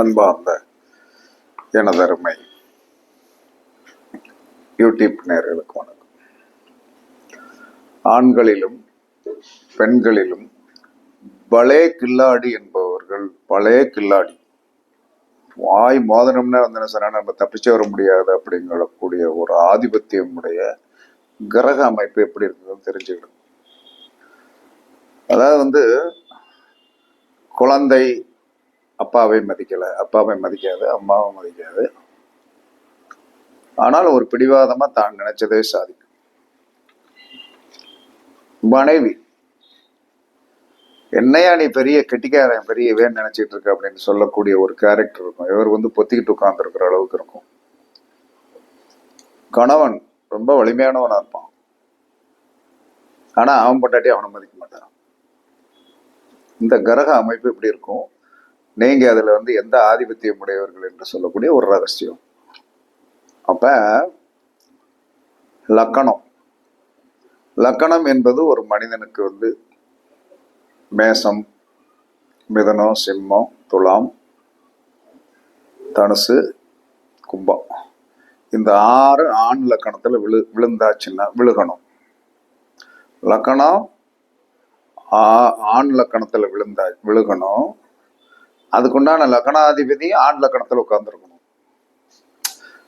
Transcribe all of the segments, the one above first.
அன்பார்ந்த எனதருமை யூடியூப் நேர்களுக்கு வணக்கம். ஆண்களிலும் பெண்களிலும் பலே கில்லாடி என்பவர்கள் பழைய கில்லாடி. வாய் மோதனம்னா வந்து சொன்னா நம்ம தப்பிச்சு வர முடியாது அப்படிங்கக்கூடிய ஒரு ஆதிபத்தியமுடைய கிரக அமைப்பு எப்படி இருக்குதுன்னு தெரிஞ்சுக்கணும். அதாவது வந்து குழந்தை அப்பாவை மதிக்கலை. அப்பாவை மதிக்காது அம்மாவை மதிக்காது. ஆனால் ஒரு பிடிவாதமாக தான் நினைச்சதே சாதிக்கும். மனைவி என்னையா நீ பெரிய கெட்டிக்காரன் பெரிய வேன் நினைச்சிட்டு இருக்க? அப்படின்னு சொல்லக்கூடிய ஒரு கேரக்டர் இருக்கும். இவர் வந்து பொத்திக்கிட்டு உட்காந்துருக்கிற அளவுக்கு இருக்கும். கணவன் ரொம்ப வலிமையானவனாக இருப்பான். ஆனால் அவன் பொண்டாட்டி அவனை மதிக்க மாட்டான். இந்த கிரக அமைப்பு இப்படி இருக்கும். நீங்க அதுல வந்து எந்த ஆதிபத்தியம் உடையவர்கள் என்று சொல்லக்கூடிய ஒரு ரகசியம். அப்ப லக்கணம். லக்கணம் என்பது ஒரு மனிதனுக்கு வந்து மேசம் மிதனம் சிம்மம் துலாம் தனுசு கும்பம். இந்த ஆறு ஆண் லக்கணத்தில் விழு விழுந்தாச்சுன்னா விழுகணும். லக்கணம் ஆ- ஆண் லக்கணத்தில் விழுந்தா விழுகணும். அதுக்குண்டான லக்கணாதிபதி ஆண் லக்கணத்தில் உட்கார்ந்துருக்கணும்.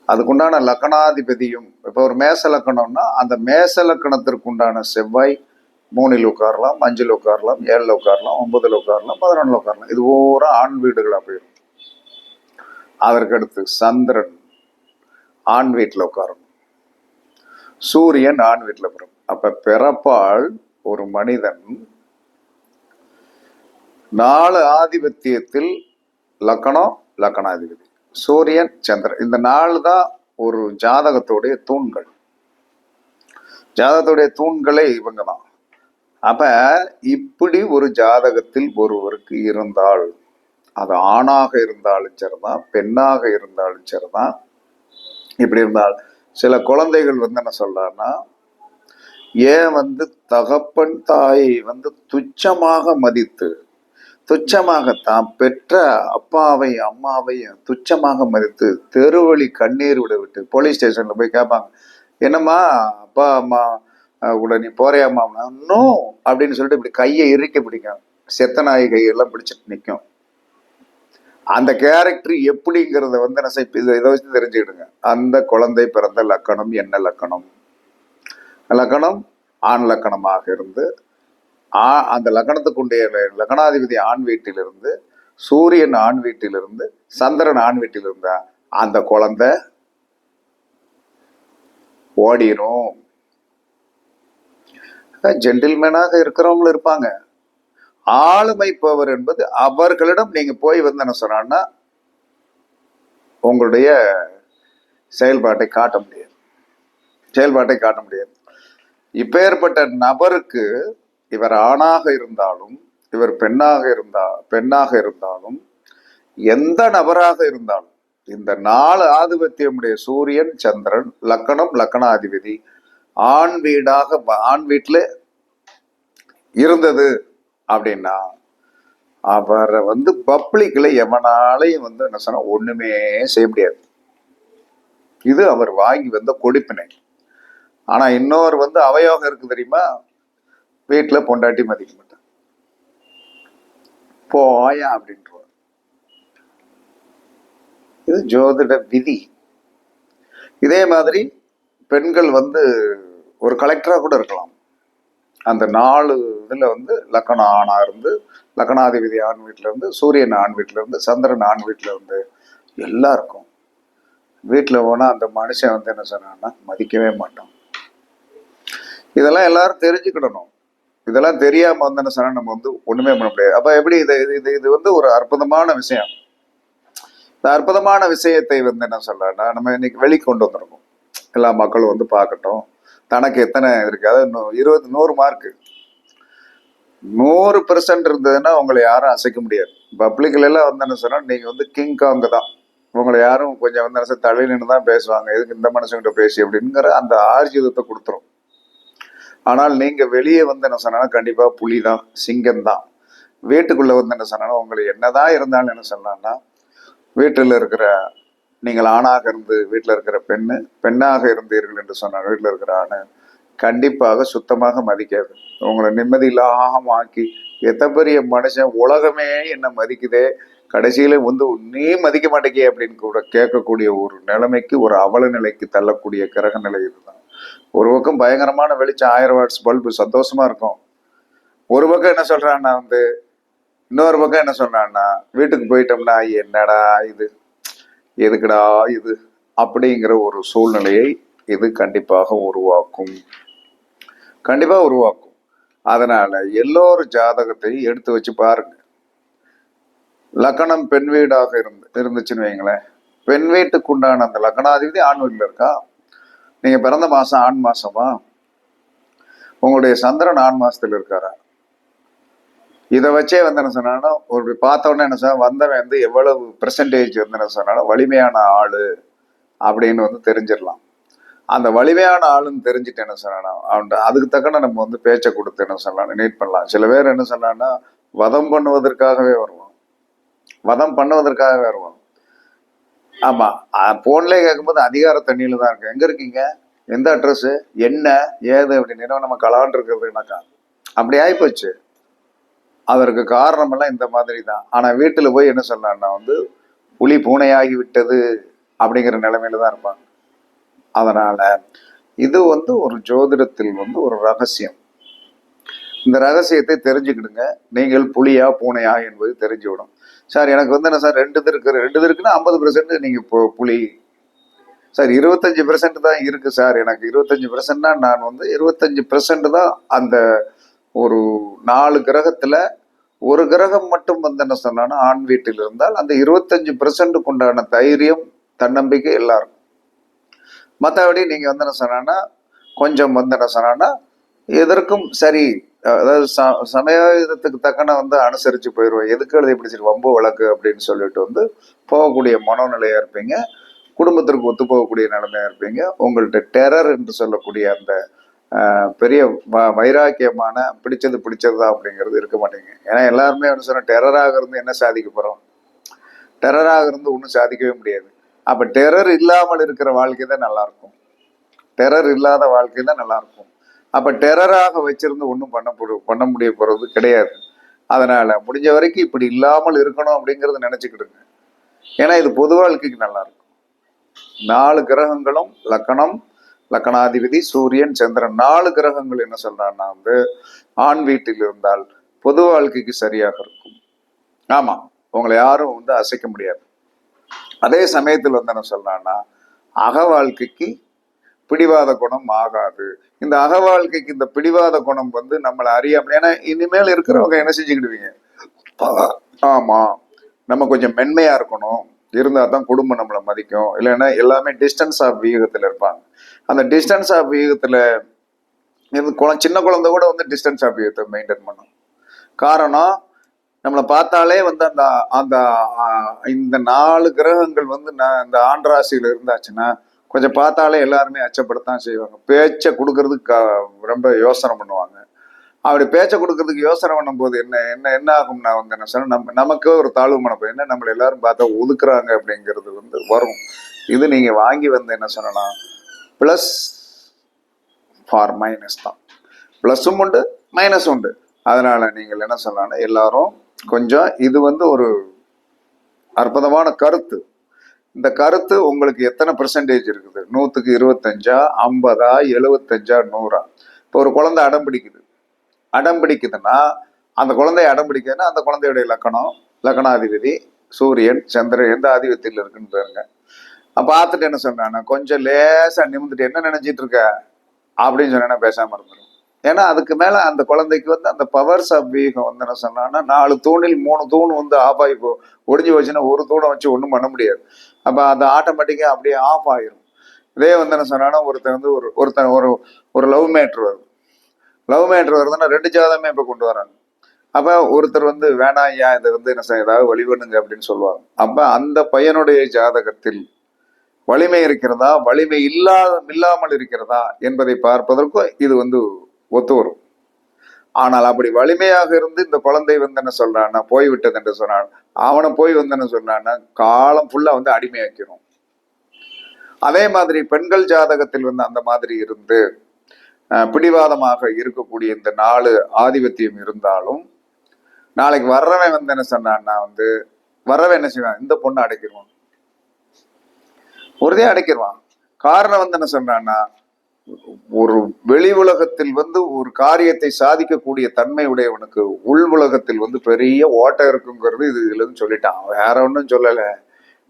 அதுக்குண்டான லக்கணாதிபதியும் இப்போ ஒரு மேச லக்கணம்னா அந்த மேச லக்கணத்திற்குண்டான செவ்வாய் மூணில் உட்காரலாம் அஞ்சில் உட்காரலாம் ஏழில் உட்காரலாம் ஒன்பதில் உட்காரலாம் பதினொன்றில் உட்காரலாம். இது ஓரம் ஆண் வீடுகளாக போயிடும். அதற்கடுத்து சந்திரன் ஆண் வீட்டில் உட்காரணும். சூரியன் ஆண் வீட்டில் பிறக்கும் அப்போ பிறப்பால் ஒரு மனிதன் நாலு ஆதிபத்தியத்தில் லக்கணம் லக்கணாதிபதி. சூரியன் சந்திரன். இந்த நாலு தான் ஒரு ஜாதகத்துடைய தூண்கள். ஜாதகத்துடைய தூண்களே இவங்க தான். அப்ப இப்படி ஒரு ஜாதகத்தில் ஒருவருக்கு இருந்தால் அது ஆணாக இருந்தாலும் சரிதான் பெண்ணாக இருந்தாலும் சரிதான். இப்படி இருந்தால் சில குழந்தைகள் வந்து என்ன சொல்றாருன்னா ஏன் வந்து தகப்பன் தாயை வந்து துச்சமாக மதித்து துச்சமாக தான் பெற்ற அப்பாவை அம்மாவையும் துச்சமாக மதித்து தெருவழி கண்ணீர் விட விட்டு போலீஸ் ஸ்டேஷன்ல போய் கேட்பாங்க என்னம்மா அப்பா அம்மா கூட நீ போறியாம்மா நோ அப்படின்னு சொல்லிட்டு இப்படி கையை இறுக்கி பிடிக்கும். செத்தநாய் கையெல்லாம் பிடிச்சிட்டு நிற்கும் அந்த கேரக்டர் எப்படிங்கிறத வந்து என்ன இதை இதை வச்சு தெரிஞ்சுக்கிடுங்க. அந்த குழந்தை பிறந்த லக்கணம் என்ன லக்கணம்? லக்கணம் ஆண் லக்கணமாக இருந்து ஆ- அந்த லக்னத்துக்குண்டிய லக்னாதிபதி ஆண் வீட்டிலிருந்து சூரியன் ஆண் வீட்டிலிருந்து சந்திரன் ஆண் வீட்டில் இருந்தா அந்த குழந்தை ஓடிரும். ஜென்டில்மேனாக இருக்கிறவங்களும் இருப்பாங்க. ஆளுமை பவர் என்பது அவர்களிடம் நீங்க போய் வந்து என்ன சொன்னா உங்களுடைய செயல்பாட்டை காட்ட முடியாது. செயல்பாட்டை காட்ட முடியாது. இப்பேற்பட்ட நபருக்கு இவர் ஆணாக இருந்தாலும் இவர் பெண்ணாக இருந்தா பெண்ணாக இருந்தாலும் எந்த நபராக இருந்தாலும் இந்த நாலு ஆதிபத்தியமுடைய சூரியன் சந்திரன் லக்கணம் லக்கணாதிபதி ஆண் வீடாக ஆண் வீட்டில் இருந்தது அப்படின்னா அவரை வந்து பப்ளிக்ல எவனாலையும் வந்து என்ன சொன்னா ஒண்ணுமே செய்ய முடியாது. இது அவர் வாங்கி வந்த கொடுப்பினை. ஆனா இன்னொரு வந்து அவயோகம் இருக்கு தெரியுமா? வீட்டில் பொண்டாட்டி மதிக்க மாட்டான். போயா அப்படின்றவர் இது ஜோதிட விதி. இதே மாதிரி பெண்கள் வந்து ஒரு கலெக்டராக கூட இருக்கலாம். அந்த நாலு இதில் வந்து லக்கணம் ஆணாக இருந்து லக்கணாதிபதி ஆண் வீட்டிலேருந்து சூரியன் ஆண் வீட்டிலேருந்து சந்திரன் ஆண் வீட்டில் இருந்து எல்லாருக்கும். வீட்டில் போனால் அந்த மனுஷன் வந்து என்ன சொன்னான்னா மதிக்கவே மாட்டான். இதெல்லாம் எல்லாரும் தெரிஞ்சுக்கிடணும். இதெல்லாம் தெரியாம வந்தன என்ன சொன்னா நம்ம வந்து ஒண்ணுமே பண்ண முடியாது. அப்ப எப்படி இது இது இது இது வந்து ஒரு அற்புதமான விஷயம். இந்த அற்புதமான விஷயத்தை வந்து என்ன சொல்லலாம்னா நம்ம இன்னைக்கு வெளிக்கொண்டு வந்திருக்கோம். எல்லா மக்களும் வந்து பார்க்கட்டும். தனக்கு எத்தனை இருக்கு? அதாவது நூ- இருபது நூறு மார்க்கு நூறு பெர்சன்ட் இருந்ததுன்னா உங்களை யாரும் அசைக்க முடியாது. பப்ளிக்ல எல்லாம் வந்து என்ன சொன்னா நீங்க வந்து கிங் காங்க தான். உங்களை யாரும் கொஞ்சம் வந்து தலை நின்று தான் பேசுவாங்க. எதுக்கு இந்த மனுஷங்கிட்ட பேசி? அப்படிங்கிற அந்த ஆர்ஜிதத்தை கொடுத்துரும். ஆனால் நீங்க வெளியே வந்து என்ன சொன்னா கண்டிப்பா புலி தான் சிங்கம் தான் வீட்டுக்குள்ள வந்து என்ன சொன்னா உங்களுக்கு என்னதான் இருந்தாலும் என்ன சொன்னான்னா வீட்டில் இருக்கிற நீங்கள் ஆணாக இருந்து வீட்டில் இருக்கிற பெண்ணு பெண்ணாக இருந்தீர்கள் என்று சொன்னார் வீட்டில் இருக்கிற ஆணு கண்டிப்பாக சுத்தமாக மதிக்காது. உங்களை நிம்மதி இல்லாம ஆக்கி எத்த பெரிய மனுஷன் உலகமே என்ன மதிக்குதே? கடைசியில வந்து நீ மதிக்க மாட்டேங்க அப்படின்னு கூட கேட்கக்கூடிய ஒரு நிலைமைக்கு ஒரு அவல நிலைக்கு தள்ளக்கூடிய கிரக நிலை இதுதான். ஒரு பக்கம் பயங்கரமான வெளிச்சம் ஆயிரம் வாட்ஸ் பல்பு சந்தோஷமா இருக்கும். ஒரு பக்கம் என்ன சொல்றான்னா வந்து இன்னொரு பக்கம் என்ன சொன்னான்னா வீட்டுக்கு போயிட்டோம்னா என்னடா இது? எதுக்குடா இது? அப்படிங்கிற ஒரு சூழ்நிலையை இது கண்டிப்பாக உருவாக்கும். கண்டிப்பா உருவாக்கும். அதனால எல்லோரும் ஜாதகத்தையும் எடுத்து வச்சு பாருங்க. லக்கணம் பெண் வீடாக இருந்து இருந்துச்சுன்னு வைங்களேன். பெண் வீட்டுக்கு உண்டான அந்த லக்கணாதிபதி ஆண் வீட்டில் இருக்கா? நீங்க பிறந்த மாசம் ஆண் மாசமா? உங்களுடைய சந்திரன் ஆண் மாசத்துல இருக்காரா? இதை வச்சே வந்து என்ன சொன்னாலும் ஒரு பார்த்தோன்னே என்ன சார் வந்தவன் வந்து எவ்வளவு பெர்சன்டேஜ் வந்து என்ன சொன்னாலும் வலிமையான ஆள் அப்படின்னு வந்து தெரிஞ்சிடலாம். அந்த வலிமையான ஆளுன்னு தெரிஞ்சுட்டு என்ன சொன்னா அவன் அதுக்கு தக்கன நம்ம வந்து பேச்சை கொடுத்து என்ன சொல்லலாம் நீட் பண்ணலாம். சில பேர் என்ன சொன்னான்னா வதம் பண்ணுவதற்காகவே வருவான். வதம் பண்ணுவதற்காகவே வருவான். ஆமா போன்லயே கேட்கும்போது அதிகார தண்ணியில தான் இருக்கு எங்க இருக்கீங்க? எந்த அட்ரஸ் என்ன? ஏது? அப்படின்னு நம்ம கலான் இருக்கிறதுனாக்கா அப்படி ஆயிப்போச்சு. அதற்கு காரணம் எல்லாம் இந்த மாதிரி தான். ஆனா வீட்டுல போய் என்ன சொன்னான்னா வந்து புலி பூனையாகி விட்டது அப்படிங்கிற நிலைமையில தான் இருப்பாங்க. அதனால இது வந்து ஒரு ஜோதிடத்தில் வந்து ஒரு ரகசியம். இந்த ரகசியத்தை தெரிஞ்சுக்கிடுங்க. நீங்கள் புலியா பூனையா என்பது தெரிஞ்சு விடும் சார் எனக்கு வந்து என்ன சார் ரெண்டு இது இருக்கு. ரெண்டு இது இருக்குன்னா ஐம்பது பெர்சன்ட் நீங்கள் இப்போ புலி சார் இருபத்தஞ்சி பெர்சன்ட் தான் இருக்குது சார். எனக்கு இருபத்தஞ்சி பெர்சன்ட்னா நான் வந்து இருபத்தஞ்சி பெர்சன்ட் தான் அந்த ஒரு நாலு கிரகத்தில் ஒரு கிரகம் மட்டும் வந்து என்ன சொன்னான்னா ஆண் வீட்டில் இருந்தால் அந்த இருபத்தஞ்சி பெர்சன்ட்டுக்கு உண்டான தைரியம் தன்னம்பிக்கை எல்லாரும் மற்றபடி நீங்கள் வந்து என்ன சொன்னா கொஞ்சம் வந்து என்ன சொன்னா எதற்கும் சரி அதாவது ச- சமயத்துக்கு தக்கன வந்து அனுசரித்து போயிடுவோம் எதுக்கு எழுதி பிடிச்சிட்டு வம்பு வழக்கு அப்படின்னு சொல்லிட்டு வந்து போகக்கூடிய மனோநிலையாக இருப்பீங்க. குடும்பத்திற்கு ஒத்து போகக்கூடிய நிலைமையாக இருப்பீங்க. உங்கள்கிட்ட டெரர் என்று சொல்லக்கூடிய அந்த பெரிய வ- வைராக்கியமான பிடிச்சது பிடிச்சதுதான் அப்படிங்கிறது இருக்க மாட்டேங்க ஏன்னா எல்லாருமே வந்து சொன்னால் டெரராக இருந்து என்ன சாதிக்க போகிறோம் டெரராக இருந்து ஒன்றும் சாதிக்கவே முடியாது. அப்போ டெரர் இல்லாமல் இருக்கிற வாழ்க்கை தான் நல்லாயிருக்கும் டெரர் இல்லாத வாழ்க்கை தான் நல்லாயிருக்கும் அப்போ டெரராக வச்சிருந்து ஒன்றும் பண்ண போ- பண்ண முடிய போகிறது கிடையாது. அதனால் முடிஞ்ச வரைக்கும் இப்படி இல்லாமல் இருக்கணும் அப்படிங்கிறத நினச்சிக்கிடுங்க ஏன்னா இது பொது வாழ்க்கைக்கு நல்லா இருக்கும். நாலு கிரகங்களும் லக்கணம் லக்கணாதிபதி சூரியன் சந்திரன் நாலு கிரகங்கள் என்ன சொல்கிறான்னா வந்து ஆண் வீட்டில் இருந்தால் பொது வாழ்க்கைக்கு சரியாக இருக்கும். ஆமாம் உங்களை யாரும் வந்து அசைக்க முடியாது. அதே சமயத்தில் வந்து என்ன சொல்கிறான்னா அக வாழ்க்கைக்கு பிடிவாத குணம் ஆகாது. இந்த அக வாழ்க்கைக்கு இந்த பிடிவாத குணம் வந்து நம்மளை அறியாம ஏன்னா இனிமேல் இருக்கிறவங்க என்ன செஞ்சுக்கிடுவீங்க? ஆமா. நம்ம கொஞ்சம் மென்மையா இருக்கணும். இருந்தா தான் குடும்பம் நம்மளை மதிக்கும். இல்லைன்னா எல்லாமே டிஸ்டன்ஸ் ஆஃப் வியூகத்துல இருப்பாங்க. அந்த டிஸ்டன்ஸ் ஆஃப் வியூகத்துல குழ- சின்ன குழந்தை கூட வந்து டிஸ்டன்ஸ் ஆஃப் வியூகத்தை மெயின்டைன் பண்ணும். காரணம் நம்மளை பார்த்தாலே வந்து அந்த அந்த இந்த நாலு கிரகங்கள் வந்து நான் இந்த ஆண்டராசியில் இருந்தாச்சுன்னா கொஞ்சம் பார்த்தாலே எல்லாருமே அச்சப்படத்தான் செய்வாங்க. பேச்சை கொடுக்கறதுக்கு ரொம்ப யோசனை பண்ணுவாங்க. அப்படி பேச்சை கொடுக்கறதுக்கு யோசனை பண்ணும்போது என்ன என்ன என்ன ஆகும்னா வந்து என்ன சொன்னால் நம்ம நமக்கே ஒரு தாழ்வு மனப்பு என்ன நம்மளை எல்லாரும் பார்த்தா ஒதுக்குறாங்க அப்படிங்கிறது வந்து வரும். இது நீங்கள் வாங்கி வந்து என்ன சொல்லலாம் ப்ளஸ் ஃபார் மைனஸ் தான். ப்ளஸ்ஸும் உண்டு மைனஸும் உண்டு. அதனால் நீங்கள் என்ன சொல்லலாம்னா எல்லாரும் கொஞ்சம் இது வந்து ஒரு அற்புதமான கருத்து. இந்த கருத்து உங்களுக்கு எத்தனை பெர்சன்டேஜ் இருக்குது? நூற்றுக்கு இருபத்தஞ்சா ஐம்பதா எழுபத்தஞ்சா நூறா? இப்போ ஒரு குழந்தை அடம் பிடிக்குது. அடம் பிடிக்குதுன்னா அந்த குழந்தைய அடம் பிடிக்குதுன்னா அந்த குழந்தையுடைய லக்கணம் லக்கணாதிபதி சூரியன் சந்திரன் எந்த ஆதிபத்தியில் இருக்குன்னு பாருங்க. பார்த்துட்டு என்ன சொன்னானா? கொஞ்சம் லேசா நிமிந்துட்டு என்ன நினைச்சிட்டு இருக்க? அப்படின்னு சொன்னேன்னா பேசாம இருந்துடும் ஏன்னா அதுக்கு மேல அந்த குழந்தைக்கு வந்து அந்த பவர்ஸ் ஆஃப் வீகம் வந்து என்ன சொன்னான்னா நாலு தூணில் மூணு தூண் வந்து ஆஃப் ஆகி போ ஒடிஞ்சு வச்சுன்னா ஒரு தூணை வச்சு ஒன்றும் பண்ண முடியாது. அப்ப அது ஆட்டோமேட்டிக்கா அப்படியே ஆஃப் ஆயிரும். இதே வந்து என்ன சொன்னான்னா ஒருத்தர் வந்து ஒரு ஒருத்தன் ஒரு ஒரு லவ் மேட்ரு வருது. லவ் மேட்ரு வருதுன்னா ரெண்டு ஜாதகமே இப்ப கொண்டு வராங்க. அப்ப ஒருத்தர் வந்து வேணாம் ஐயா இதை வந்து என்ன செய்ய ஏதாவது வழி பண்ணுங்க அப்படின்னு சொல்லுவாங்க. அப்ப அந்த பையனுடைய ஜாதகத்தில் வலிமை இருக்கிறதா? வலிமை இல்லாத இல்லாமல் இருக்கிறதா? என்பதை பார்ப்பதற்கும் இது வந்து ஒத்து வரும். ஆனால் அப்படி வலிமையாக இருந்து இந்த குழந்தை வந்து என்ன சொல்றான்னா போய்விட்டது என்று சொன்னான். அவனை போய் வந்து என்ன சொன்னான்னா காலம் ஃபுல்லா வந்து அடிமையாக்கிறோம் அதே மாதிரி பெண்கள் ஜாதகத்தில் வந்து அந்த மாதிரி இருந்து அஹ், பிடிவாதமாக இருக்கக்கூடிய இந்த நாலு ஆதிபத்தியம் இருந்தாலும் நாளைக்கு வர்றவன் வந்து என்ன சொன்னான்னா வந்து வர்றவன் என்ன செய்வான்? இந்த பொண்ணை அடைக்கிடுவான். ஒருதே அடைக்கிடுவான். காரணம் வந்து என்ன சொன்னான்னா ஒரு வெளி உலகத்தில் வந்து ஒரு காரியத்தை சாதிக்கக்கூடிய தன்மை உடையவனுக்கு உள் உலகத்தில் வந்து பெரிய ஓட்டம் இருக்குங்கிறது இது இதுல இருந்து சொல்லிட்டான். வேற ஒன்றும் சொல்லலை.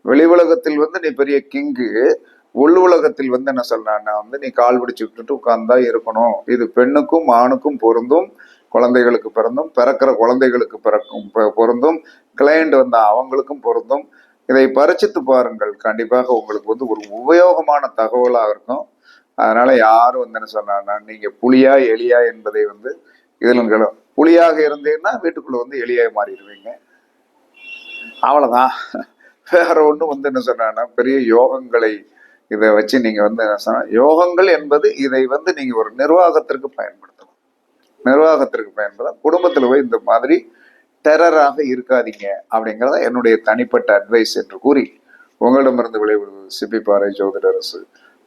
வெளி உலகத்தில் வந்து நீ பெரிய கிங்கு. உள் உலகத்தில் வந்து என்ன சொல்றான்னா வந்து நீ கால் பிடிச்சு விட்டுட்டு உட்கார்ந்தா இருக்கணும். இது பெண்ணுக்கும் ஆணுக்கும் பொருந்தும். குழந்தைகளுக்கு பிறந்தும். பிறக்கிற குழந்தைகளுக்கு பிறக்கும் பொருந்தும். கிளையண்ட் வந்தா அவங்களுக்கும் பொருந்தும். இதை பரிச்சித்து பாருங்கள். கண்டிப்பாக உங்களுக்கு வந்து ஒரு உபயோகமான தகவலாக இருக்கும். அதனால யாரும் வந்து என்ன சொன்னாங்கன்னா நீங்க புலியா எலியா என்பதை வந்து இதுல கேளு- புலியாக இருந்தீங்கன்னா வீட்டுக்குள்ள வந்து எலியாக மாறிடுவீங்க. அவ்வளவுதான். வேற ஒண்ணும் வந்து என்ன சொன்னாங்கன்னா பெரிய யோகங்களை இதை வச்சு நீங்க வந்து என்ன சொன்னா யோகங்கள் என்பது இதை வந்து நீங்க ஒரு நிர்வாகத்திற்கு பயன்படுத்தலாம். நிர்வாகத்திற்கு பயன்படுத்தலாம். குடும்பத்துல போய் இந்த மாதிரி டெரராக இருக்காதீங்க அப்படிங்கிறத என்னுடைய தனிப்பட்ட அட்வைஸ் என்று கூறி உங்களிடமிருந்து விளைவிடுவது சிப்பிப்பாறை ஜோதிடரசு.